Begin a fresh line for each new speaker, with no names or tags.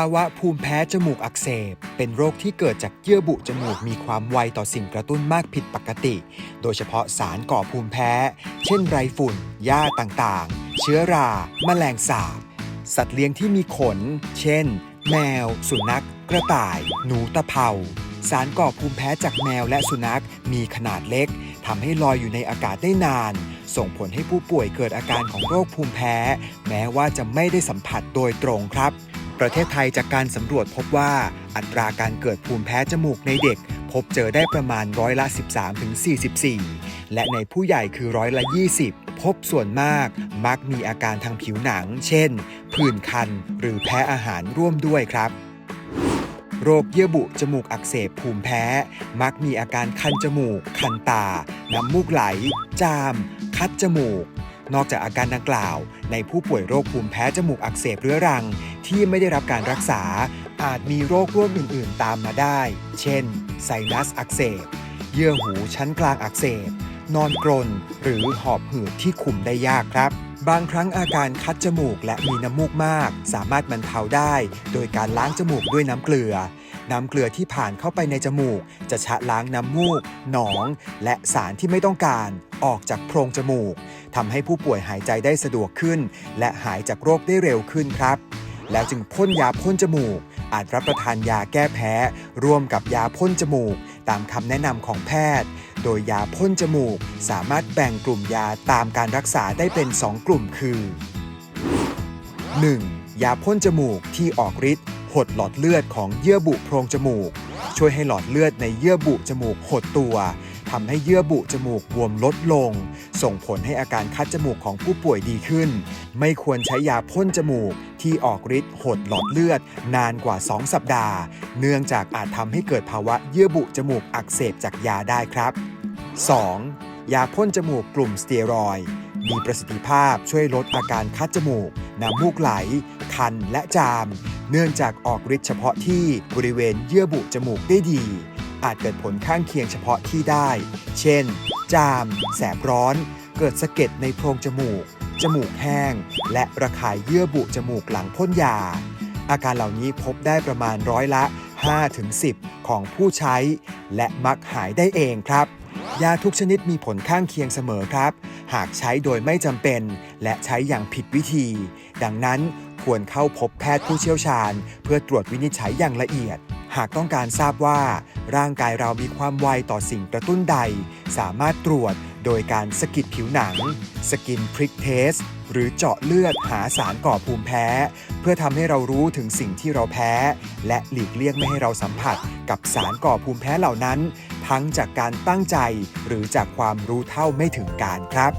าวะภูมิแพ้จมูกอักเสบ เป็นโรคที่เกิดจากเยื่อบุจมูกมีความไวต่อสิ่งกระตุ้นมากผิดปกติ โดยเฉพาะสารก่อภูมิแพ้ เช่นไรฝุ่นหญ้าต่างๆ เชื้อราแมลงสาบ สัตว์เลี้ยงที่มีขน เช่น แมว สุนัข กระต่าย หนูตะเภาสารก่อภูมิแพ้จากแมวและสุนัขมีขนาดเล็กทำให้ลอยอยู่ในอากาศได้นาน ส่งผลให้ผู้ป่วยเกิดอาการของโรคภูมิแพ้ แม้ว่าจะไม่ได้สัมผัสโดยตรงครับ ประเทศไทยจากการสำรวจพบว่าอัตราการเกิดภูมิแพ้จมูกในเด็ก พบเจอได้ประมาณร้อยละ 13ถึง44 และในผู้ใหญ่คือร้อยละ 20 พบส่วนมากมักมีอาการทางผิวหนัง เช่น ผื่นคัน หรือแพ้อาหารร่วมด้วยครับโรคเยื่อบุจมูกอักเสบภูมิแพ้ มักมีอาการคันจมูก คันตา น้ำมูกไหล จาม คัดจมูก นอกจากอาการดังกล่าว ในผู้ป่วยโรคภูมิแพ้จมูกอักเสบเรื้อรัง ที่ไม่ได้รับการรักษา อาจมีโรคร่วมอื่น ๆ ตามมาได้ เช่น ไซนัสอักเสบ เยื่อหูชั้นกลางอักเสบ นอนกรน หรือหอบหืดที่คุมได้ยากครับ บางครั้งอาการคัดจมูกและมีน้ำมูกมาก สามารถบรรเทาได้ โดยการล้างจมูกด้วยน้ำเกลือ น้ำเกลือที่ผ่านเข้าไปในจมูก จะชะล้างน้ำมูก หนอง และสารที่ไม่ต้องการออกจากโพรงจมูกทำให้ผู้ป่วยหายใจได้สะดวกขึ้น และหายจากโรคได้เร็วขึ้นครับ แล้วจึงพ่นยาพ่นจมูก อาจรับประทานยาแก้แพ้ ร่วมกับยาพ่นจมูก ตามคำแนะนำของแพทย์ โดยยาพ่นจมูก สามารถแบ่งกลุ่มยาตามการรักษาได้เป็น 2 กลุ่มคือ 1. ยาพ่นจมูกที่ออกฤทธิ์ หดหลอดเลือดของเยื่อบุโพรงจมูก ช่วยให้หลอดเลือดในเยื่อบุจมูกหดตัวทำให้เยื่อบุจมูกบวมลดลง ส่งผลให้อาการคัดจมูกของผู้ป่วยดีขึ้น ไม่ควรใช้ยาพ่นจมูกที่ออกฤทธิ์หดหลอดเลือดนานกว่า 2 สัปดาห์ เนื่องจากอาจทำให้เกิดภาวะเยื่อบุจมูกอักเสบจากยาได้ครับ 2. ยาพ่นจมูกกลุ่มสเตียรอยมีประสิทธิภาพช่วยลดอาการคัดจมูก น้ำมูกไหล คันและจาม เนื่องจากออกฤทธิ์เฉพาะที่บริเวณเยื่อบุจมูกได้ดี อาจเกิดผลข้างเคียงเฉพาะที่ได้ เช่น จาม แสบร้อน เกิดสะเก็ดในโพรงจมูก จมูกแห้ง และระคายเยื่อบุจมูกหลังพ่นยา อาการเหล่านี้พบได้ประมาณร้อยละ 5-10 ของผู้ใช้ และมักหายได้เองครับยาทุกชนิดมีผลข้างเคียงเสมอครับ หากใช้โดยไม่จำเป็น และใช้อย่างผิดวิธี ดังนั้น ควรเข้าพบแพทย์ผู้เชี่ยวชาญ เพื่อตรวจวินิจฉัยอย่างละเอียด หากต้องการทราบว่า ร่างกายเรามีความไวต่อสิ่งกระตุ้นใด สามารถตรวจโดยการสกิดผิวหนัง สกินพริกเทส หรือเจาะเลือดหาสารก่อภูมิแพ้ เพื่อทำให้เรารู้ถึงสิ่งที่เราแพ้ และหลีกเลี่ยงไม่ให้เราสัมผัสกับสารก่อภูมิแพ้เหล่านั้น ทั้งจากการตั้งใจหรือจากความรู้เท่าไม่ถึงการครับ